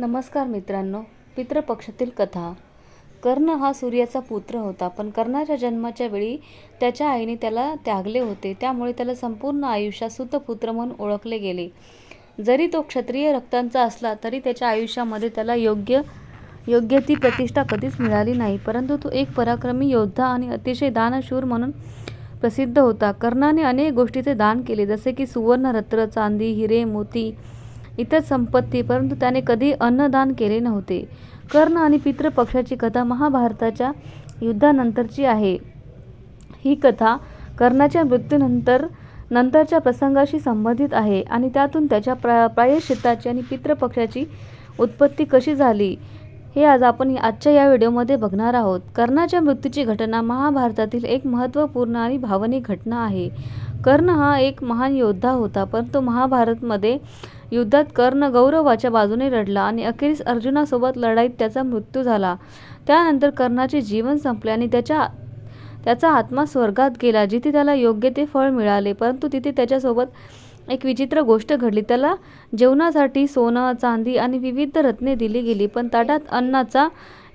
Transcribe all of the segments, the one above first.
नमस्कार मित्रांनो पितृपक्षातील कथा. कर्ण हा सूर्याचा पुत्र होता पण कर्णाच्या जन्माच्या वेळी त्याच्या आईने त्याला त्यागले होते. त्यामुळे त्याला संपूर्ण आयुष्यात सुतपुत्र म्हणून ओळखले गेले. जरी तो क्षत्रिय रक्तांचा असला तरी त्याच्या आयुष्यामध्ये त्याला योग्य योग्य ती प्रतिष्ठा कधीच मिळाली नाही. परंतु तो एक पराक्रमी योद्धा आणि अतिशय दानशूर म्हणून प्रसिद्ध होता. कर्णाने अनेक गोष्टीचे दान केले जसे की सुवर्ण रत्न चांदी हिरे मोती इतर संपत्ती परंतु त्याने कधी अन्नदान केले नव्हते. कर्ण आणि पितृपक्षाची कथा महाभारताच्या युद्धानंतरची आहे. ही कथा कर्णाच्या मृत्यूनंतर नंतरच्या प्रसंगाशी संबंधित आहे आणि त्यातून त्याच्या प्रा प्रायश्चित्ताची आणि पितृपक्षाची उत्पत्ती कशी झाली हे आज आपण आजच्या या व्हिडिओमध्ये बघणार आहोत. कर्णाच्या मृत्यूची घटना महाभारतातील एक महत्त्वपूर्ण आणि भावनिक घटना आहे. कर्ण हा एक महान योद्धा होता परंतु महाभारतमध्ये युद्धात कर्ण गौरवाच्या बाजूने लढला आणि अखेरीस अर्जुनासोबत लढाईत त्याचा मृत्यू झाला. त्यानंतर कर्णाचे जीवन संपले आणि त्याच्या त्याचा आत्मा स्वर्गात गेला जिथे त्याला योग्य ते फळ मिळाले. परंतु तिथे त्याच्यासोबत एक विचित्र गोष्ट घडली. त्याला जेवणासाठी सोनं चांदी आणि विविध रत्ने दिली गेली पण ताटात अन्नाचा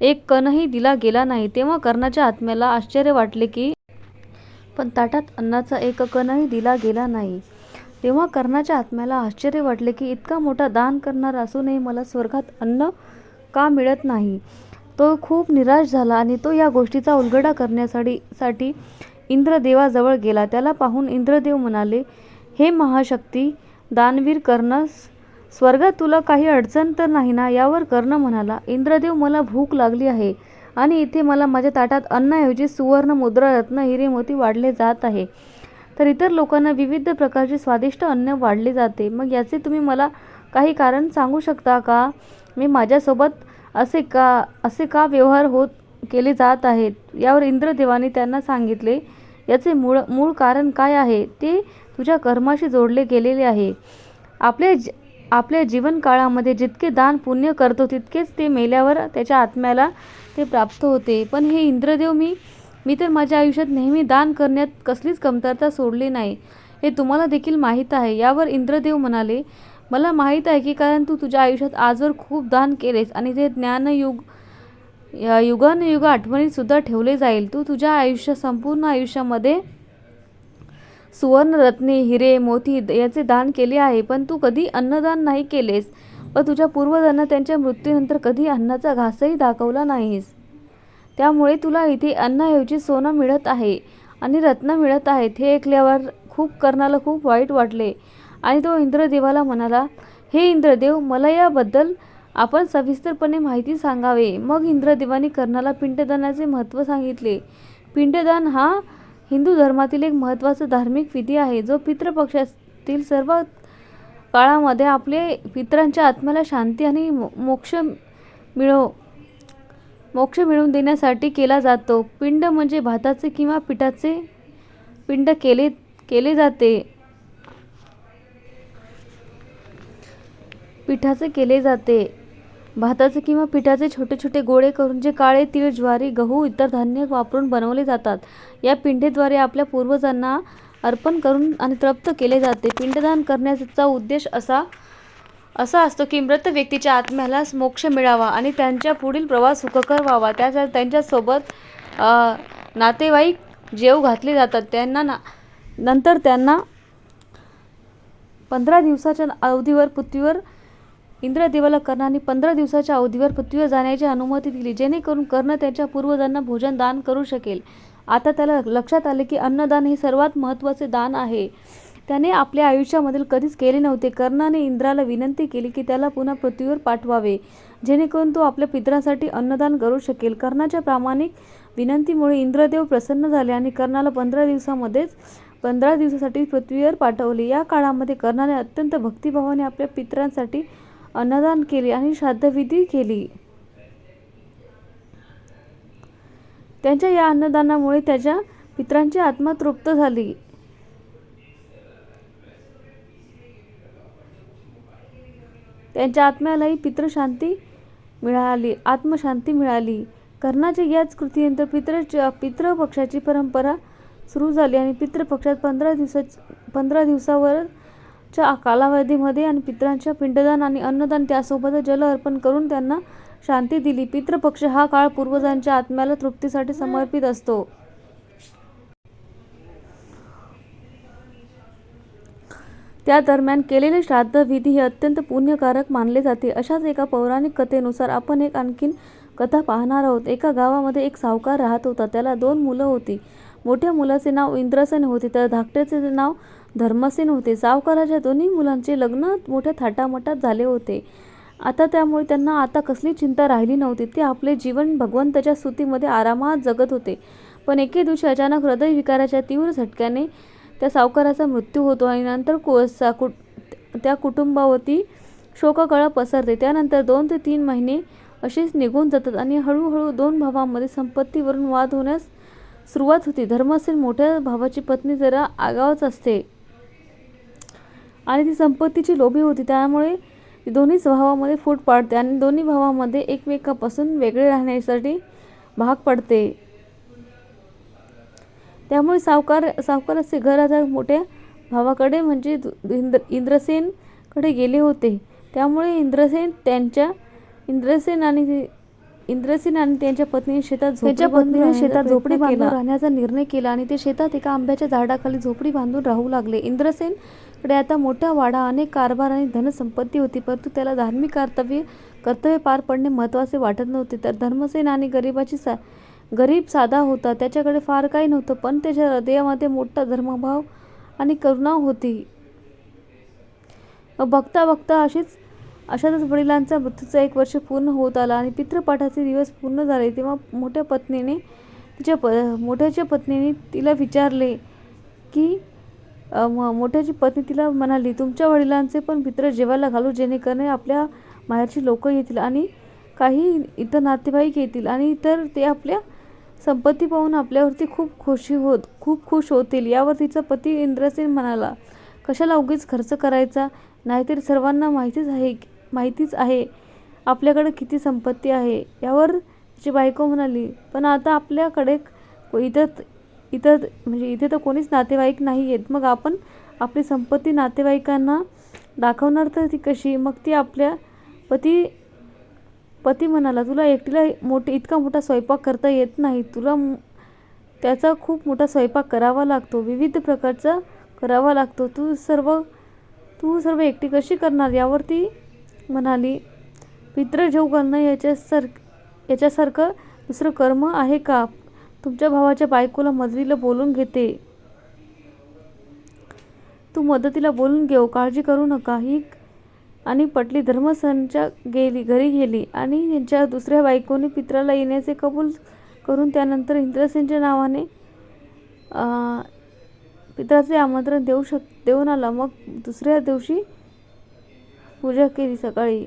एक कणही दिला गेला नाही. तेव्हा कर्णाच्या आत्म्याला आश्चर्य वाटले की पण ताटात अन्नाचा एक कणही दिला गेला नाही. तेव्हा कर्णाच्या आत्म्याला आश्चर्य वाटले की इतका मोठा दान करणार असूनही मला स्वर्गात अन्न का मिळत नाही? तो खूप निराश झाला आणि तो या गोष्टीचा उलगडा करण्यासाठी साठी इंद्रदेवाजवळ गेला. त्याला पाहून इंद्रदेव म्हणाले हे महाशक्ती दानवीर कर्ण स्वर्गात तुला काही अडचण तर नाही ना यावर कर्ण म्हणाला इंद्रदेव मला भूक लागली आहे आणि इथे मला माझ्या ताटात अन्नाऐवजी सुवर्ण मुद्रा रत्न हिरे मोती वाढले जात आहे. तर इतर लोकांना विविध प्रकारचे स्वादिष्ट अन्न वाढले जाते. मग याचे तुम्ही मला काही कारण सांगू शकता का? मी माझ्यासोबत असे का असे का व्यवहार होत केले जात आहेत? यावर इंद्रदेवाने त्यांना सांगितले. याचे मूळ मूळ कारण काय आहे? ते तुझ्या कर्माशी जोडले गेलेले आहे. आपल्या ज आपल्या जीवनकाळामध्ये जितके दान पुण्य करतो तितकेच ते मेल्यावर त्याच्या आत्म्याला ते प्राप्त होते. पण हे इंद्रदेव मी मी तर माझ्या आयुष्यात नेहमी दान करण्यात कसलीच कमतरता सोडली नाही. हे तुम्हाला देखील माहीत आहे. यावर इंद्रदेव म्हणाले मला माहीत आहे की कारण तू तुझ्या आयुष्यात आजवर खूप दान केलेस आणि ते ज्ञानयुग या युगानुयुग आठवणीतसुद्धा ठेवले जाईल. तू तुझ्या आयुष्य संपूर्ण आयुष्यामध्ये सुवर्णरत्ने हिरे मोती याचे दान केले आहे. पण तू कधी अन्नदान नाही केलेस व तुझ्या पूर्वजांना त्यांच्या मृत्यूनंतर कधी अन्नाचा घासही दाखवला नाहीस. त्यामुळे तुला इथे अन्नाऐवजी सोनं मिळत आहे आणि रत्न मिळत आहेत हे ऐकल्यावर खूप कर्णाला खूप वाईट वाटले. आणि तो इंद्रदेवाला म्हणाला हे इंद्रदेव मला याबद्दल आपण सविस्तरपणे माहिती सांगावे. मग इंद्रदेवाने कर्णाला पिंडदानाचे महत्त्व सांगितले. पिंडदान हा हिंदू धर्मातील एक महत्त्वाचा धार्मिक विधी आहे जो पितृपक्षातील सर्व काळामध्ये आपले पितरांच्या आत्म्याला शांती आणि मो मोक्ष मिळव मोक्ष मिळवून देण्यासाठी केला जातो. पिंड म्हणजे भाताचे किंवा पिठाचे पिंड केले केले जाते. पिठाचे केले जाते. भाताचे किंवा पिठाचे छोटे छोटे गोळे करून जे काळे तीळ ज्वारी गहू इतर धान्य वापरून बनवले जातात. या पिंडेद्वारे आपल्या पूर्वजांना अर्पण करून आणि तृप्त केले जाते. पिंडदान करण्याचा उद्देश असा असा असतो की मृत व्यक्तीच्या आत्म्याला मोक्ष मिळावा आणि त्यांच्या पुढील प्रवास सुखकर व्हावा. त्याच्या त्यांच्यासोबत नातेवाईक जेव घातले जातात. त्यांना ना नंतर त्यांना पंधरा दिवसाच्या अवधीवर पृथ्वीवर इंद्रदेवाला कर्णाने पंधरा दिवसाच्या अवधीवर पृथ्वीवर जाण्याची अनुमती दिली जेणेकरून कर्ण त्याच्या पूर्वजांना भोजन दान करू शकेल. आता त्याला लक्षात आले की अन्नदान हे सर्वात महत्त्वाचे दान आहे. त्याने आपल्या आयुष्यामधील कधीच केले नव्हते. कर्णाने इंद्राला विनंती केली की त्याला पुन्हा पृथ्वीवर पाठवावे. जेणेकरून तो आपल्या पित्रासाठी अन्नदान करू शकेल. कर्णाच्या प्रामाणिक विनंतीमुळे इंद्रदेव प्रसन्न झाले आणि कर्णाला पंधरा दिवसामध्येच पंधरा दिवसासाठी पृथ्वीवर पाठवले. या काळामध्ये कर्णाने अत्यंत भक्तिभावाने आपल्या पितरांसाठी अन्नदान केले आणि श्राद्धविधी केली. त्यांच्या या अन्नदानामुळे त्याच्या पित्रांची आत्मा तृप्त झाली. त्यांच्या आत्म्यालाही पितृशांती मिळाली आत्मशांती मिळाली कर्णाच्या याच कृतीनंतर पितृ पितृपक्षाची परंपरा सुरू झाली आणि पितृपक्षात पंधरा दिवसा पंधरा दिवसावर च्या कालावधीमध्ये आणि पितरांच्या पिंडदान आणि अन्नदान त्यासोबतच जल अर्पण करून त्यांना शांती दिली. पितृपक्ष हा काळ पूर्वजांच्या आत्म्याला तृप्तीसाठी समर्पित असतो. त्या दरम्यान केलेले श्राद्ध विधी हे अत्यंत पुण्यकारक मानले जाते. अशाच एका पौराणिक कथेनुसार आपण एक आणखीन कथा पाहणार आहोत. एका गावामध्ये एक सावकार राहत होता. त्याला दोन मुलं होती. मोठ्या मुलाचे नाव इंद्रसेन होते तर धाकट्याचे नाव धर्मसेन होते. सावकाराच्या दोन्ही मुलांचे लग्न मोठ्या थाटामाटात झाले होते. आता त्यामुळे त्यांना आता कसली चिंता राहिली नव्हती. ते आपले जीवन भगवंताच्या स्तुतीमध्ये आरामात जगत होते. पण एके दिवशी अचानक हृदयविकाराच्या तीव्र झटक्याने त्या सावकाराचा मृत्यू होतो आणि नंतर त्या कुटुंबावरती शोककळा पसरते. त्यानंतर दोन ते तीन महिने असेच निघून जातात आणि हळूहळू दोन भावांमध्ये संपत्तीवरून वाद होण्यास सुरुवात होते. धर्मसेन मोठ्या भावाची पत्नी जरा आगावच असते आणि ती संपत्तीची लोभी होती. त्यामुळे दोन्हीच दोन्ही फूट पाडते आणि दोन्ही भावामध्ये एकमेकापासून वेगळे राहण्यासाठी भाग पडते त्यामुळे सावकाराचे घर आता मोठ्या भावाकडे म्हणजे इंद्रसेन कडे गेले होते. त्यामुळे इंद्रसेन आणि त्याच्या पत्नीने शेतात झोपडी बांधून राहण्याचा निर्णय केला आणि ते शेतात एका आंब्याच्या झाडाखाली झोपडी बांधून राहू लागले. इंद्रसेन कडे आता मोठा वाडा, अनेक कारभार आणि धनसंपत्ती होती. परंतु त्याला धार्मिक कर्तव्य पार पाडणे महत्त्वाचे वाटत नव्हते. तर धर्मसेन गरीब साधा होता. त्याच्याकडे फार काही नव्हतं. पण त्याच्या हृदयामध्ये मोठा धर्मभाव आणि करुणा होती. बघता बघता अशीच अशातच वडिलांचा मृत्यूचा एक वर्ष पूर्ण होत आला आणि पितृपाठाचे दिवस पूर्ण झाले. तेव्हा मोठ्या पत्नीने तिच्या प मोठ्याच्या पत्नीने तिला विचारले की मोठ्याची पत्नी तिला म्हणाली, तुमच्या वडिलांचे पण पित्र जेवायला घालू जेणेकरून आपल्या माहेरची लोकं येतील आणि काही इतर नातेवाईक येतील आणि तर ते आपल्या संपत्ती पाहून आपल्यावरती खूप खुशी होत खूप खुश होतील. यावर तिचा पती इंद्रसेन म्हणाला, कशाला उगीच खर्च करायचा. नाहीतर सर्वांना माहितीच आहे माहितीच आहे आपल्याकडे किती संपत्ती आहे. यावर तिची बायको म्हणाली, पण आता आपल्याकडे इतर इतर म्हणजे इथे तर कोणीच नातेवाईक नाही आहेत मग आपण आपली संपत्ती नातेवाईकांना दाखवणार तर ती कशी. मग ती आपल्या पती पती म्हणाला, तुला एकटीला इतका मोठा स्वयंपाक करता येत नाही. तुला त्याचा खूप मोठा स्वयंपाक करावा लागतो. विविध प्रकारचा करावा लागतो. तू सर्व तू सर्व एकटी कशी करणार. यावर ती म्हणाली, पितृ करणं याच्यासार याच्यासारखं दुसरं कर्म आहे का. तुमच्या भावाच्या बायकोला मदतीला बोलून घेते. तू मदतीला बोलून घेऊ काळजी करू नका. ही आणि पटली. धर्मसेनच्या घरी गेली आणि त्यांच्या दुसऱ्या बायकोने पितराला येण्याचे कबूल करून त्यानंतर इंद्रसेनच्या नावाने पितराचे आमंत्रण देऊ शक देऊन आला. मग दुसऱ्या दिवशी पूजा केली. सकाळी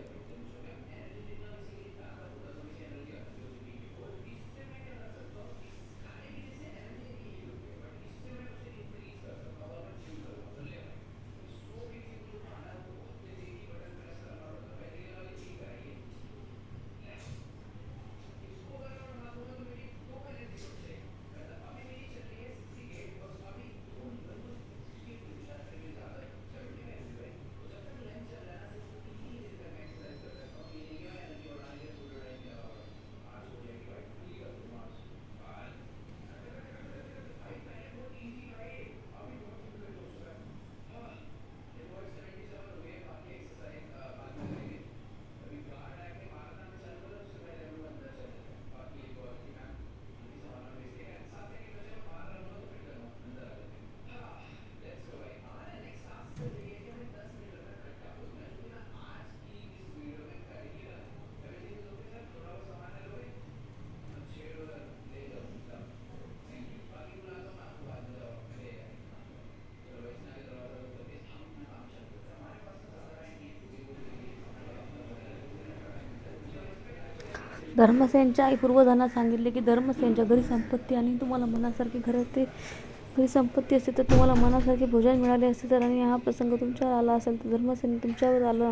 धर्मसेनच्या आई पूर्वजांना सांगितले की धर्मसेनच्या घरी संपत्ती आणि तुम्हाला मनासारखे घरी संपत्ती असते तर तुम्हाला मनासारखे भोजन मिळाले असते तर आणि हा प्रसंग तुमच्यावर आला असेल तर धर्मसेन तुमच्यावर आला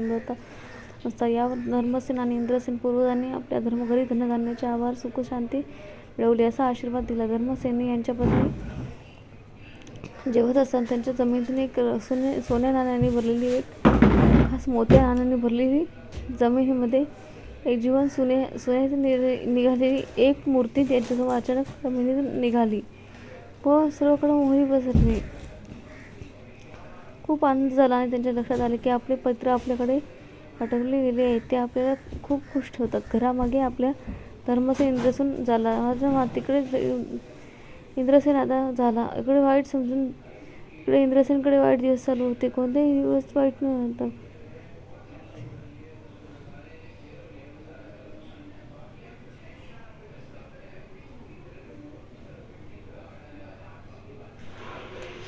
असता यावर धर्मसेन आणि इंद्रसेन पूर्वजांनी आपल्या घरी धनधान्याचे आभार, सुख शांती मिळवली असा आशीर्वाद दिला. धर्मसेनने त्याच्या पत्नी जेवत असताना त्यांच्या जमिनीतून एक सोने सोन्या नाण्याने भरलेली एक खास मोत्या नाण्याने भरलेली जमिनीमध्ये एक जीवन सुने सोन्याची नि निघालेली एक मूर्ती त्याच्यासमोर अचानक जमिनीत निघाली. व सर्वकडे मोहरी पसरली खूप आनंद झाला आणि त्यांच्या लक्षात आले की आपले पत्र आपल्याकडे अटकले गेले आहे ते आपल्याला खूप खुश ठेवतात. घरामागे आपल्या धर्माचा इंद्रसून झाला. माझ्या तिकडे इंद्रसेन आता झाला. इकडे वाईट समजून इकडे इंद्रसेनकडे वाईट दिवस चालू होते. कोणतेही दिवस वाईट नव्हतं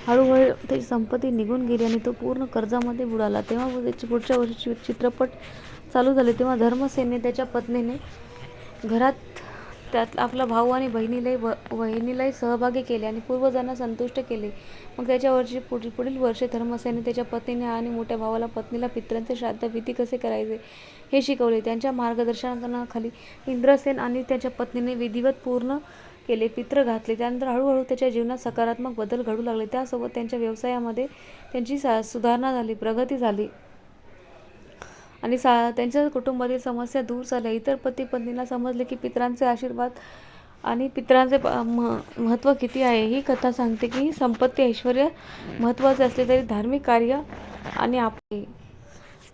हळूहळू त्याची संपत्ती निघून गेली आणि तो पूर्ण कर्जामध्ये बुडाला. तेव्हा त्याची पुढच्या वर्षी चित्रपट चालू झाले. तेव्हा धर्मसेने त्याच्या पत्नीने घरात त्यात आपला भाऊ आणि बहिणीलाही बहिणीलाही सहभागी केले आणि पूर्वजांना संतुष्ट केले. मग त्याच्या वर्षी पुढील पुढील वर्षे धर्मसेने त्याच्या पत्नीने आणि मोठ्या भावाला पत्नीला पित्रांचे श्राद्ध भीती कसे करायचे हे शिकवले. त्यांच्या मार्गदर्शनाखाली इंद्रसेन आणि त्याच्या पत्नीने विधिवत पूर्ण केले पित्र घातले त्यानंतर हळूहळू त्याच्या जीवनात सकारात्मक बदल घडू लागले. त्यासोबत त्यांच्या व्यवसायामध्ये त्यांची सा सुधारणा झाली प्रगती झाली. आणि सा त्यांच्या कुटुंबातील समस्या दूर झाल्या. इतर पती पत्नीला समजले की पितरांचे आशीर्वाद आणि पितरांचे म महत्त्व किती आहे ही कथा सांगते की संपत्ती ऐश्वर महत्त्वाचे असले तरी धार्मिक कार्य आणि आपले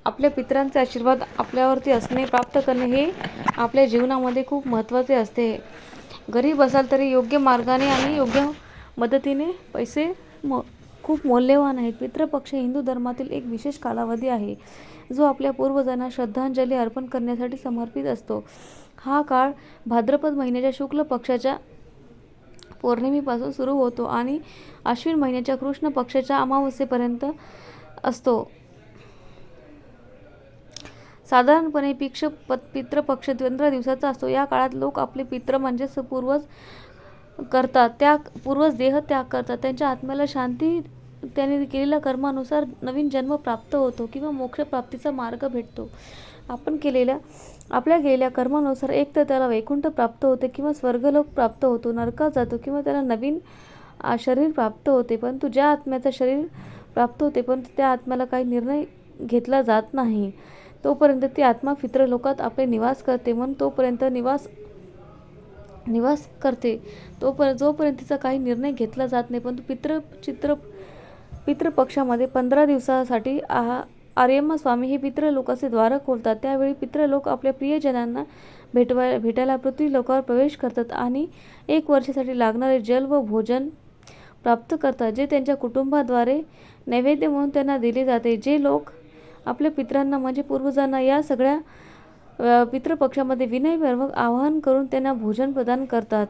आपल्या पित्रांचे आशीर्वाद आपल्यावरती असणे प्राप्त करणे हे आपल्या जीवनामध्ये खूप महत्त्वाचे असते. गरीब असाल तरी योग्य मार्गाने आणि योग्य मदतीने पैसे म खूप मौल्यवान आहेत. पितृपक्ष हिंदू धर्मातील एक विशेष कालावधी आहे जो आपल्या पूर्वजांना श्रद्धांजली अर्पण करण्यासाठी समर्पित असतो. हा काळ भाद्रपद महिन्याच्या शुक्ल पक्षाच्या पौर्णिमेपासून सुरू होतो आणि आश्विन महिन्याच्या कृष्ण पक्षाच्या अमावस्येपर्यंत असतो. साधारणपणे पिक्ष प पितृपक्ष पंधरा दिवसाचा असतो. या काळात लोक आपले पित्र म्हणजेच पूर्वज करतात. त्या पूर्वज देह त्याग करतात. त्यांच्या आत्म्याला शांती त्याने केलेल्या कर्मानुसार नवीन जन्म प्राप्त होतो किंवा मोक्षप्राप्तीचा मार्ग भेटतो. आपण केलेल्या आपल्या केलेल्या कर्मानुसार एक तर त्याला वैकुंठ प्राप्त होते किंवा स्वर्गलोक प्राप्त होतो नरकात जातो किंवा त्याला नवीन शरीर प्राप्त होते. परंतु ज्या आत्म्याचं शरीर प्राप्त होते परंतु त्या आत्म्याला काही निर्णय घेतला जात नाही. तोपर्यंत ती आत्मा पितृलोकात आपले निवास करते म्हणून तोपर्यंत निवास निवास करते. तोपर्यंत जोपर्यंत तिचा काही निर्णय घेतला जात नाही परंतु पितृ चित्र पितृपक्षामध्ये पंधरा दिवसासाठी आ आर्यम्मा स्वामी हे पितृलोकाचे द्वार खोलतात. त्यावेळी पितृलोक आपल्या प्रियजनांना भेटवाय भेटायला पृथ्वी लोकावर प्रवेश करतात आणि एक वर्षासाठी लागणारे जल व भोजन प्राप्त करतात जे त्यांच्या कुटुंबाद्वारे नैवेद्य म्हणून त्यांना दिले जाते. जे लोक आपल्या पित्रांना म्हणजे पूर्वजांना या सगळ्या पितृपक्षामध्ये विनयपूर्वक आवाहन करून त्यांना भोजन प्रदान करतात.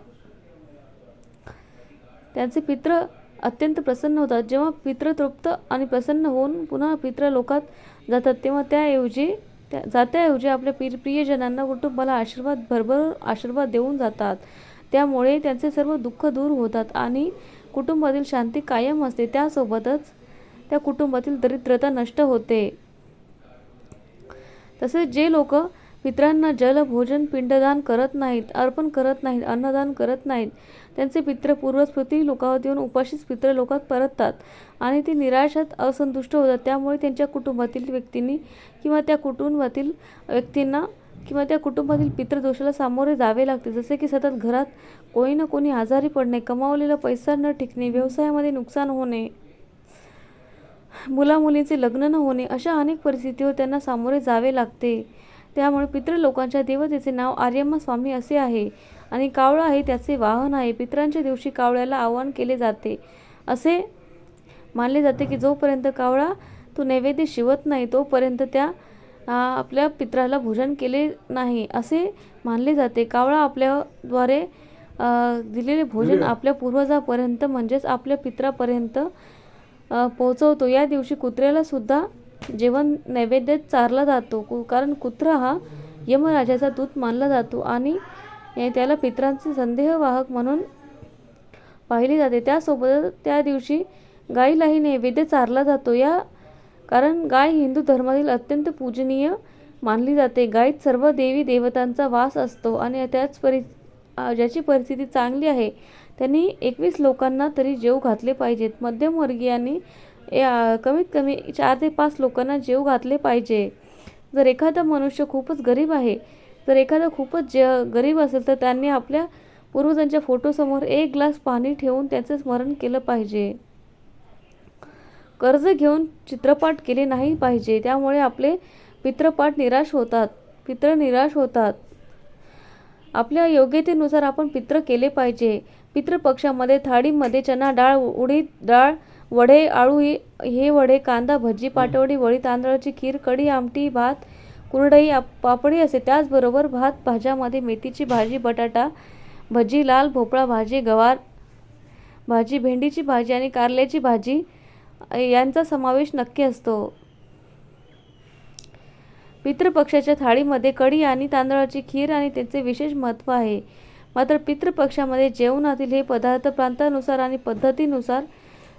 त्यांचे पित्र अत्यंत प्रसन्न होतात. जेव्हा पित्र तृप्त आणि प्रसन्न होऊन पुन्हा पित्रलोकात जातात तेव्हा त्याऐवजी त्या जात्याऐवजी आपल्या पि प्रियजनांना कुटुंबाला आशीर्वाद भरभर आशीर्वाद देऊन जातात. त्यामुळे त्यांचे सर्व दुःख दूर होतात आणि कुटुंबातील शांती कायम असते. त्यासोबतच त्या कुटुंबातील दरिद्रता नष्ट होते. तसेच जे लोक पित्रांना जल भोजन पिंडदान करत नाहीत अर्पण करत नाहीत अन्नदान करत नाहीत त्यांचे पित्र पूर्वज पृथ्वी लोकावत येऊन उपाशीच पित्रलोकात परततात आणि ते निराशात असंतुष्ट होतात. त्यामुळे त्यांच्या कुटुंबातील व्यक्तींनी किंवा त्या कुटुंबातील व्यक्तींना किंवा त्या कुटुंबातील पितृदोषाला सामोरे जावे लागते. जसे की सतत घरात कोणी ना कोणी आजारी पडणे कमावलेला पैसा न टिकणे व्यवसायामध्ये नुकसान होणे मुलामुलींचे लग्न न होणे अशा अनेक परिस्थितीवर त्यांना सामोरे जावे लागते. त्यामुळे पितृलोकांच्या देवतेचे नाव आर्यम्मा स्वामी असे आहे आणि कावळा हे त्याचे वाहन आहे. पितरांच्या दिवशी कावळ्याला आवाहन केले जाते. असे मानले जाते की जोपर्यंत कावळा तो नैवेद्य शिवत नाही तोपर्यंत त्या आपल्या पित्राला भोजन केले नाही. असे मानले जाते. कावळा आपल्याद्वारे दिलेले भोजन आपल्या पूर्वजापर्यंत म्हणजेच आपल्या पित्रापर्यंत पोचवतो. या दिवशी कुत्र्याला सुद्धा जेवण नैवेद्य चारला जातो. कु कारण कुत्रा हा यमराजाचा दूत मानला जातो आणि त्याला पित्रांचे संदेहवाहक म्हणून पाहिले जाते. त्यासोबत त्या दिवशी गाईलाही नैवेद्य चारला जातो. या कारण गाय हिंदू धर्मातील अत्यंत पूजनीय मानली जाते. गायीत सर्व देवी देवतांचा वास असतो आणि त्याच परि ज्याची परिस्थिती चांगली आहे त्यांनी एकवीस लोकांना तरी जेव घातले पाहिजेत. मध्यमवर्गीयांनी या कमीत कमी चार ते पाच लोकांना जेव घातले पाहिजे. जर एखादा मनुष्य खूपच गरीब आहे जर एखादा खूपच ज गरीब असेल तर त्यांनी आपल्या पूर्वजांच्या फोटोसमोर एक ग्लास पाणी ठेवून त्याचं स्मरण केलं पाहिजे. कर्ज घेऊन चित्रपाट केले नाही पाहिजे त्यामुळे आपले पित्रपाट निराश होतात. पित्र निराश होतात. आपल्या योग्यतेनुसार आपण पित्र केले पाहिजे. पितृपक्षामध्ये थाळीमध्ये चना डाळ उडीद डाळ वडे आळू हे हे वडे कांदा भजी पाटवडी वडी तांदळाची खीर कढी आमटी भात कुरडई पापडी असे त्याचबरोबर भात भाज्यामध्ये मेथीची भाजी बटाटा भजी लाल भोपळा भाजी गवार भाजी भेंडीची भाजी आणि कारल्याची भाजी यांचा समावेश नक्की असतो. पितृपक्षाच्या थाळीमध्ये कढी आणि तांदळाची खीर आणि त्याचे विशेष महत्त्व आहे. मात्र पितृपक्षामध्ये जेवणातील हे पदार्थ प्रांतानुसार आणि पद्धतीनुसार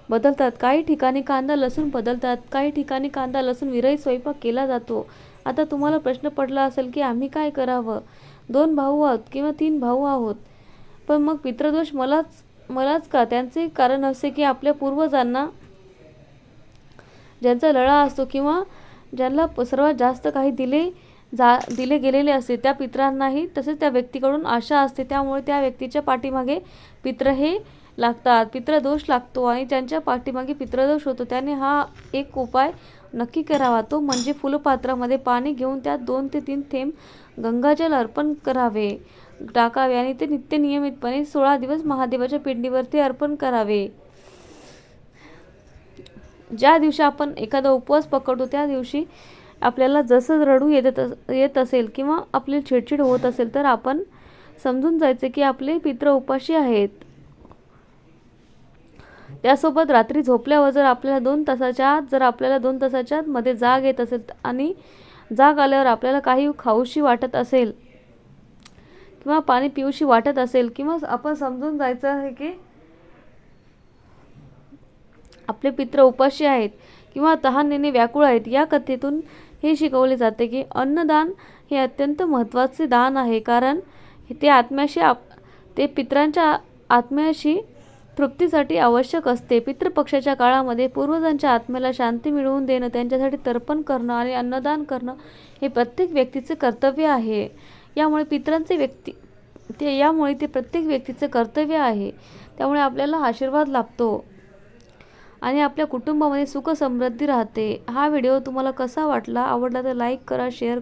बदलतात. काही ठिकाणी कांदा लसूण बदलतात. काही ठिकाणी कांदा लसूण विरही स्वयंपाक केला जातो. आता तुम्हाला प्रश्न पडला असेल की आम्ही काय करावं? दोन भाऊ आहोत किंवा तीन भाऊ आहोत? पण मग पितृदोष मलाच मलाच का? त्यांचे कारण असे की आपल्या पूर्वजांना ज्यांचा लळा असतो किंवा ज्यांना प- सर्वात जास्त काही दिले जा दिले गेलेले असते. त्या पित्रांनाही तसेच त्या व्यक्तीकडून आशा असते. त्यामुळे त्या व्यक्तीच्या पाठीमागे पित्र हे लागतात. पित्रदोष लागतो आणि ज्यांच्या पाठीमागे पित्रदोष होतो. त्याने हा एक उपाय नक्की करावा. तो म्हणजे फुलपात्रामध्ये पाणी घेऊन त्यात दोन ते तीन थेंब गंगाजल अर्पण करावे. टाकावे आणि ते नित्य नियमितपणे सोळा दिवस महादेवाच्या पिंडीवरती अर्पण करावे. ज्या दिवशी आपण एखादा उपवास पकडतो त्या दिवशी आपल्याला जसं रडू येत येत असेल किंवा आपली चिडचिड होत असेल तर आपण समजून जायचे की आपले पित्र उपाशी आहेत. त्यासोबत रात्री झोपल्यावर जर आपल्याला दोन तासाच्या आत जर आपल्याला दोन तासाच्या आत मध्ये जाग येत असेल आणि जाग आल्यावर आपल्याला काही खाऊशी वाटत असेल किंवा पाणी पिऊशी वाटत असेल किंवा आपण समजून जायचं आहे की आपले पित्र उपाशी आहेत किंवा तहानेने व्याकुळ आहेत. या कथेतून हे शिकवले जाते की अन्नदान हे अत्यंत महत्त्वाचे दान आहे. कारण ते आत्म्याशी आप ते पित्रांच्या आत्म्याशी तृप्तीसाठी आवश्यक असते. पितृपक्षाच्या काळामध्ये पूर्वजांच्या आत्म्याला शांती मिळवून देणं त्यांच्यासाठी तर्पण करणं आणि अन्नदान करणं हे प्रत्येक व्यक्तीचे कर्तव्य आहे. यामुळे पित्रांचे व्यक्ती ते यामुळे ते प्रत्येक व्यक्तीचे कर्तव्य आहे. त्यामुळे आपल्याला आशीर्वाद लाभतो. आणि आपल्या कुटुंबामध्ये सुख समृद्धी राहते. हा व्हिडिओ तुम्हाला कसा वाटला? आवडला तर लाईक करा शेअर